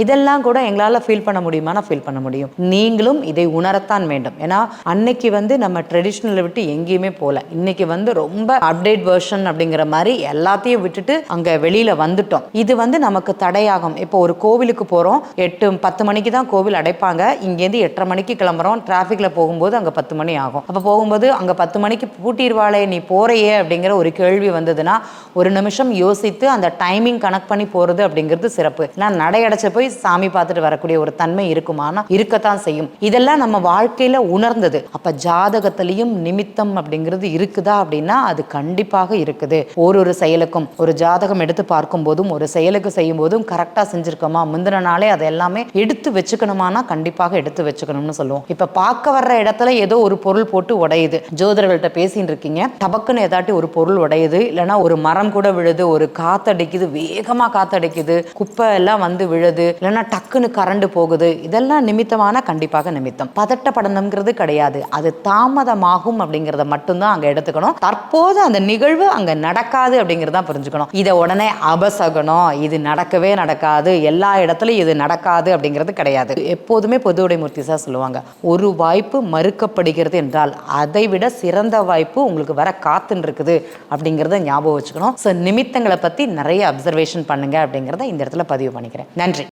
இதெல்லாம் கூட எங்களால் ஃபீல் பண்ண முடியுமானா ஃபீல் பண்ண முடியும். நீங்களும் இதை உணரத்தான் வேண்டும். ஏன்னா அன்னைக்கு வந்து நம்ம ட்ரெடிஷ்னலை விட்டு எங்கேயுமே போகல இன்னைக்கு வந்து ரொம்ப அப்டேட் வெர்ஷன் அப்படிங்கிற மாதிரி எல்லாத்தையும் விட்டுட்டு அங்கே வெளியில் வந்துட்டோம். இது வந்து நமக்கு தடையாகும். இப்போ ஒரு கோவிலுக்கு போகிறோம் எட்டு பத்து மணிக்கு தான் கோவில் அடைப்பாங்க. இங்கேருந்து எட்டரை மணிக்கு கிளம்புறோம். டிராஃபிக்கில் போகும்போது அங்கே பத்து மணி ஆகும். அப்போ போகும்போது அங்கே பத்து மணிக்கு பூட்டிடுவாளே நீ போறையே அப்படிங்கிற ஒரு கேள்வி வந்ததுன்னா ஒரு நிமிஷம் யோசித்து அந்த டைமிங் கனெக்ட் பண்ணி போகிறது அப்படிங்கிறது சிறப்பு. நான் நடையடைச்சு போய் சாமி பார்த்துட்டு வரக்கூடிய ஒரு தன்மை இருக்குமானா இருக்கத்தான் செய்யும். இதெல்லாம் நம்ம வாழ்க்கையில உணர்ந்தது. அப்ப ஜாதகத்திலையும் நிமித்தம் அப்படிங்கிறது இருக்குதா அப்படின்னா அது கண்டிப்பாக இருக்குது. ஒரு ஒரு செயலுக்கும் ஒரு ஜாதகம் எடுத்து பார்க்கும் போதும் ஒரு செயலுக்கு செய்யும் போதும் கரெக்டாக செஞ்சிருக்கோமா? முந்தின நாளே அதை எல்லாமே எடுத்து வச்சுக்கணுமானா கண்டிப்பாக எடுத்து வச்சுக்கணும்னு சொல்லுவோம். இப்ப பார்க்க வர்ற இடத்துல ஏதோ ஒரு பொருள் போட்டு உடையுது. ஜோதிடர்கள்ட்ட பேசிட்டு இருக்கீங்க. டபக்குன்னு ஏதாட்டி ஒரு பொருள் உடையுது. இல்லைன்னா ஒரு மரம் கூட விழுது ஒரு காத்தடிக்குது வேகமா காத்தடிக்குது குப்பை எல்லாம் வந்து விழுது இல்லைன்னா டக்குன்னு கரண்ட் போகுது. இதெல்லாம் நிமித்தமான கண்டிப்பாக நிமித்தம். பதட்டப்படணுங்கிறது கிடையாது. அது தாமதமாகும் அப்படிங்கிறத மட்டும்தான் அங்க எடுத்துக்கணும். தற்போது அந்த நிகழ்வு அங்க நடக்காது அப்படிங்கிறத புரிஞ்சுக்கணும். இதை உடனே அபசகனம். இது நடக்கவே நடக்காது. எல்லா இடத்துலையும் இது நடக்காது அப்படிங்கிறது கிடையாது. எப்போதுமே பொது உடைமூர்த்தி சார் சொல்லுவாங்க ஒரு வாய்ப்பு மறுக்கப்படுகிறது என்றால் அதை விட சிறந்த வாய்ப்பு உங்களுக்கு வர காத்துன்னு இருக்குது அப்படிங்கிறத ஞாபகம் வச்சுக்கணும். ஸோ நிமித்தங்களை பற்றி நிறைய அப்சர்வேஷன் பண்ணுங்க அப்படிங்கிறத இந்த இடத்துல பதிவு பண்ணிக்கிறேன். நன்றி.